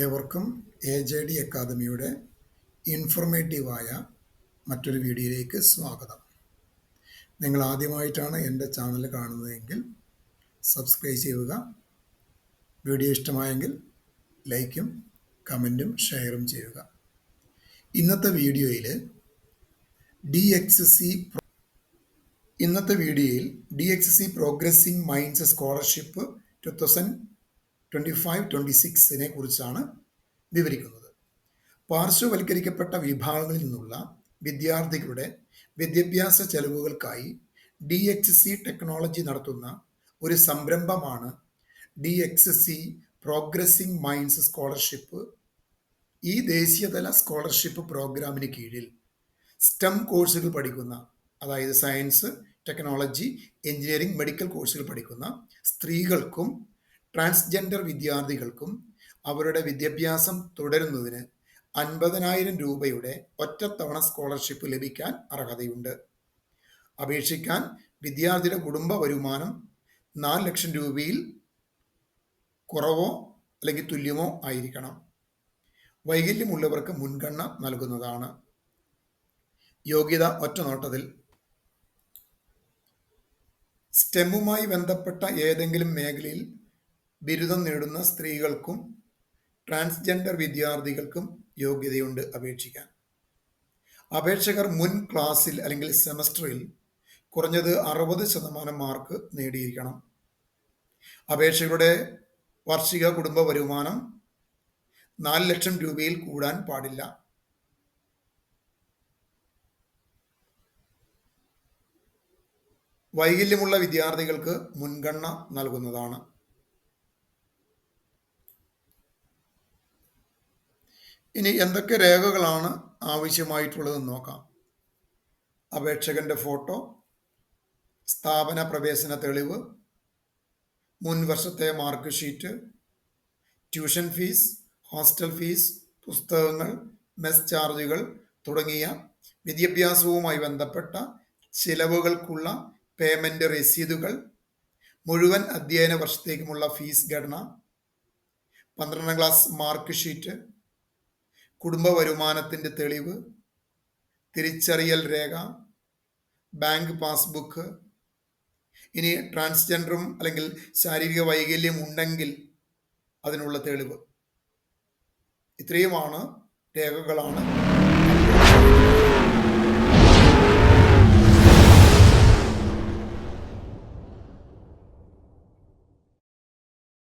എല്ലാവർക്കും A J D അക്കാദമിയുടെ ഇൻഫർമേറ്റീവായ മറ്റൊരു വീഡിയോയിലേക്ക് സ്വാഗതം. നിങ്ങൾ ആദ്യമായിട്ടാണ് എന്റെ ചാനൽ കാണുന്നതെങ്കിൽ സബ്സ്ക്രൈബ് ചെയ്യുക. വീഡിയോ ഇഷ്ടമായെങ്കിൽ ലൈക്കും കമന്റും ഷെയറും ചെയ്യുക. ഇന്നത്തെ വീഡിയോയിൽ ഡി എക്സ് സി ഇന്നത്തെ വീഡിയോയിൽ D X C progressing minds scholarship two thousand twenty five twenty സിക്സിനെ കുറിച്ചാണ് വിവരിക്കുന്നത്. പാർശ്വവൽക്കരിക്കപ്പെട്ട വിഭാഗങ്ങളിൽ നിന്നുള്ള വിദ്യാർത്ഥികളുടെ വിദ്യാഭ്യാസ ചെലവുകൾക്കായി ഡി എക്സ് സി ടെക്നോളജി നടത്തുന്ന ഒരു സംരംഭമാണ് D X C progressing minds scholarship ഈ ദേശീയതല സ്കോളർഷിപ്പ് പ്രോഗ്രാമിന് കീഴിൽ സ്റ്റെം കോഴ്സുകൾ പഠിക്കുന്ന അതായത് സയൻസ് ടെക്നോളജി എഞ്ചിനീയറിംഗ് മെഡിക്കൽ കോഴ്സുകൾ പഠിക്കുന്ന സ്ത്രീകൾക്കും ട്രാൻസ്ജെൻഡർ വിദ്യാർത്ഥികൾക്കും അവരുടെ വിദ്യാഭ്യാസം തുടരുന്നതിന് അൻപതിനായിരം രൂപയുടെ ഒറ്റത്തവണ സ്കോളർഷിപ്പ് ലഭിക്കാൻ അർഹതയുണ്ട്. അപേക്ഷിക്കാൻ വിദ്യാർത്ഥിയുടെ കുടുംബ വരുമാനം നാല് ലക്ഷം രൂപയിൽ കുറവോ അല്ലെങ്കിൽ തുല്യമോ ആയിരിക്കണം. വൈകല്യമുള്ളവർക്ക് മുൻഗണന നൽകുന്നതാണ്. യോഗ്യത ഒറ്റ നോട്ടത്തിൽ. സ്റ്റെമ്മുമായി ബന്ധപ്പെട്ട ഏതെങ്കിലും മേഖലയിൽ ബിരുദം നേടുന്ന സ്ത്രീകൾക്കും ട്രാൻസ്ജെൻഡർ വിദ്യാർത്ഥികൾക്കും യോഗ്യതയുണ്ട് അപേക്ഷിക്കാൻ. അപേക്ഷകർ മുൻ ക്ലാസ്സിൽ അല്ലെങ്കിൽ സെമസ്റ്ററിൽ കുറഞ്ഞത് അറുപത് ശതമാനം മാർക്ക് നേടിയിരിക്കണം. അപേക്ഷകരുടെ വാർഷിക കുടുംബ വരുമാനം നാല് ലക്ഷം രൂപയിൽ കൂടാൻ പാടില്ല. വൈകല്യമുള്ള വിദ്യാർത്ഥികൾക്ക് മുൻഗണന നൽകുന്നതാണ്. ഇനി എന്തൊക്കെ രേഖകളാണ് ആവശ്യമായിട്ടുള്ളതെന്ന് നോക്കാം. അപേക്ഷകന്റെ ഫോട്ടോ സ്ഥാപന പ്രവേശന തെളിവ് മുൻ വർഷത്തെ mark sheet tuition fees hostel fees പുസ്തകങ്ങൾ മെസ് ചാർജുകൾ തുടങ്ങിയ വിദ്യാഭ്യാസവുമായി ബന്ധപ്പെട്ട ചിലവുകൾക്കുള്ള പേയ്മെന്റ് രസീതുകൾ മുഴുവൻ അധ്യയന വർഷത്തേക്കുമുള്ള ഫീസ് ഘടന പന്ത്രണ്ടാം ക്ലാസ് മാർക്ക് ഷീറ്റ് കുടുംബ വരുമാനത്തിന്റെ തെളിവ് തിരിച്ചറിയൽ രേഖ ബാങ്ക് പാസ്ബുക്ക് ഇനി ട്രാൻസ്ജെൻഡറും അല്ലെങ്കിൽ ശാരീരിക വൈകല്യം ഉണ്ടെങ്കിൽ അതിനുള്ള തെളിവ്. ഇത്രയുമാണ് രേഖകളാണ്.